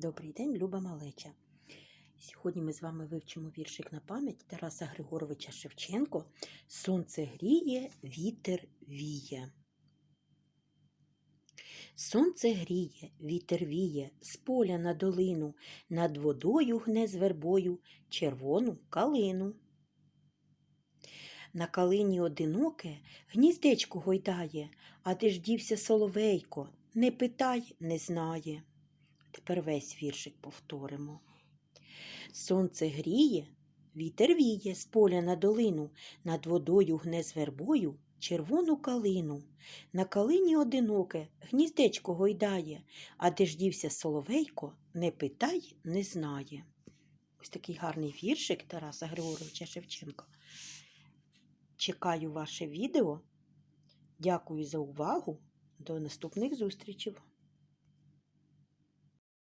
Добрий день, Люба Малеча. Сьогодні ми з вами вивчимо віршик на пам'ять Тараса Григоровича Шевченко Сонце гріє, вітер віє. Сонце гріє, вітер віє, з поля на долину, над водою гне з вербою червону калину. На калині одиноке гніздечко гойдає, а де ж дівся соловейко, не питай, не знає. Тепер весь віршик повторимо. Сонце гріє, вітер віє з поля на долину, над водою гне з вербою червону калину. На калині одиноке гніздечко гойдає, а де ж дівся соловейко, не питай, не знає. Ось такий гарний віршик Тараса Григоровича Шевченка. Чекаю ваше відео. Дякую за увагу. До наступних зустрічей!